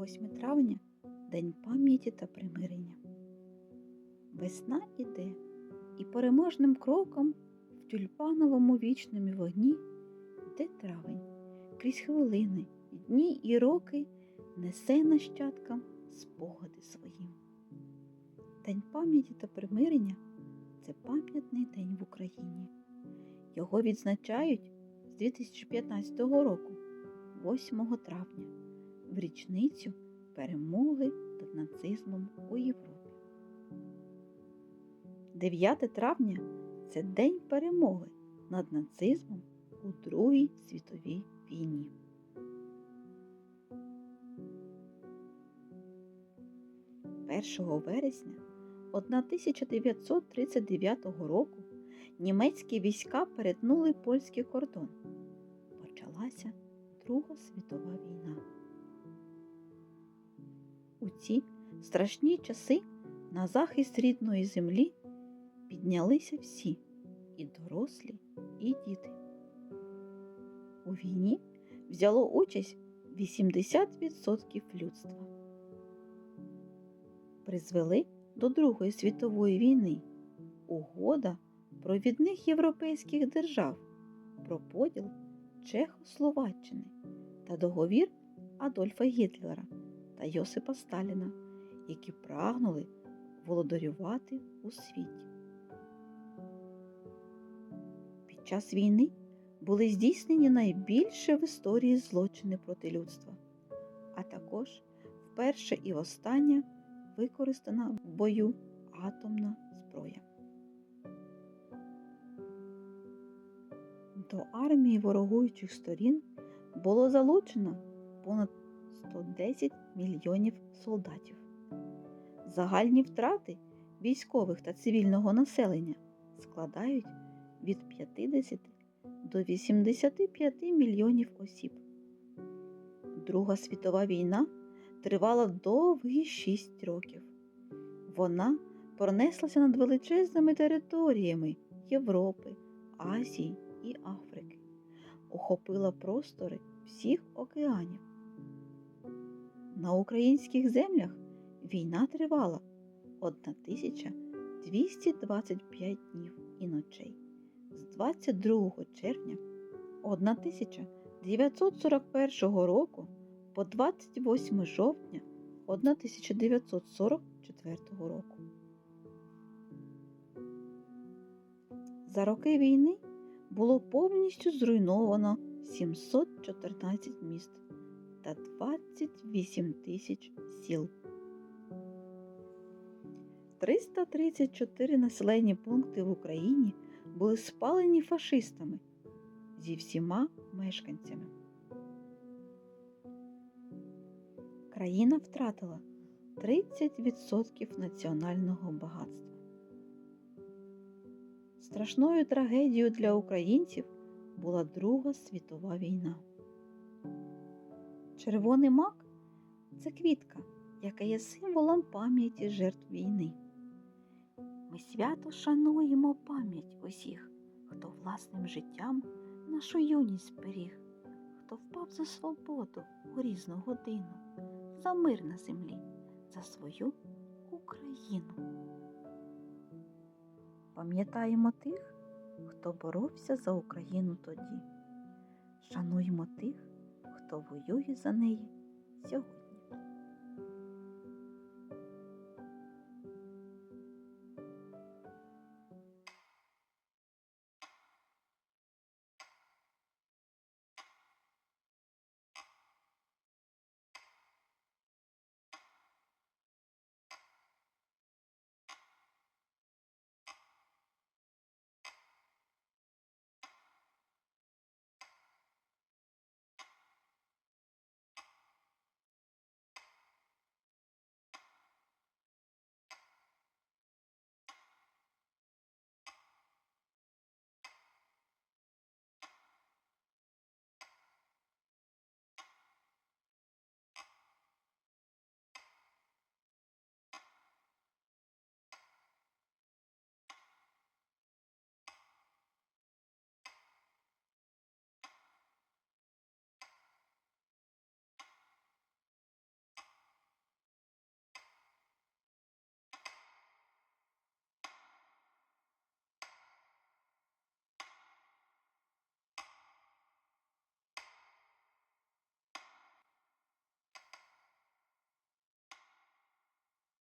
8 травня День пам'яті та примирення. Весна іде, і переможним кроком в тюльпановому вічному вогні йде травень, крізь хвилини, дні і роки несе нащадкам спогади своїм. День пам'яті та примирення це пам'ятний день в Україні. Його відзначають з 2015 року, 8 травня, в річницю перемоги над нацизмом у Європі. 9 травня це День перемоги над нацизмом у Другій світовій війні. Першого вересня 1939 року німецькі війська перетнули польський кордон. Почалася Друга світова війна. У ці страшні часи на захист рідної землі піднялися всі і дорослі, і діти. У війні взяло участь 80% людства. Призвели до Другої світової війни угода провідних європейських держав про поділ Чехословаччини та договір Адольфа Гітлера та Йосипа Сталіна, які прагнули володарювати у світі. Під час війни були здійснені найбільші в історії злочини проти людства, а також вперше і востаннє використана в бою атомна зброя. До армії ворогуючих сторін було залучено понад 110 мільйонів солдатів. Загальні втрати військових та цивільного населення складають від 50 до 85 мільйонів осіб. Друга світова війна тривала довгі 6 років. Вона пронеслася над величезними територіями Європи, Азії і Африки, охопила простори всіх океанів. На українських землях. Війна тривала 1225 днів і ночей. З 22 червня 1941 року по 28 жовтня 1944 року. За роки війни було повністю зруйновано 714 міст та 28 тисяч сіл. 334 населені пункти в Україні були спалені фашистами зі всіма мешканцями. Країна втратила 30% національного багатства. Страшною трагедією для українців була Друга світова війна. Червоний мак це квітка, яка є символом пам'яті жертв війни. Ми свято шануємо пам'ять усіх, хто власним життям нашу юність зберіг, хто впав за свободу у різну годину, за мир на землі, за свою Україну. Пам'ятаємо тих, хто боровся за Україну тоді. Шануємо тих, хто воює за неї сьогодні.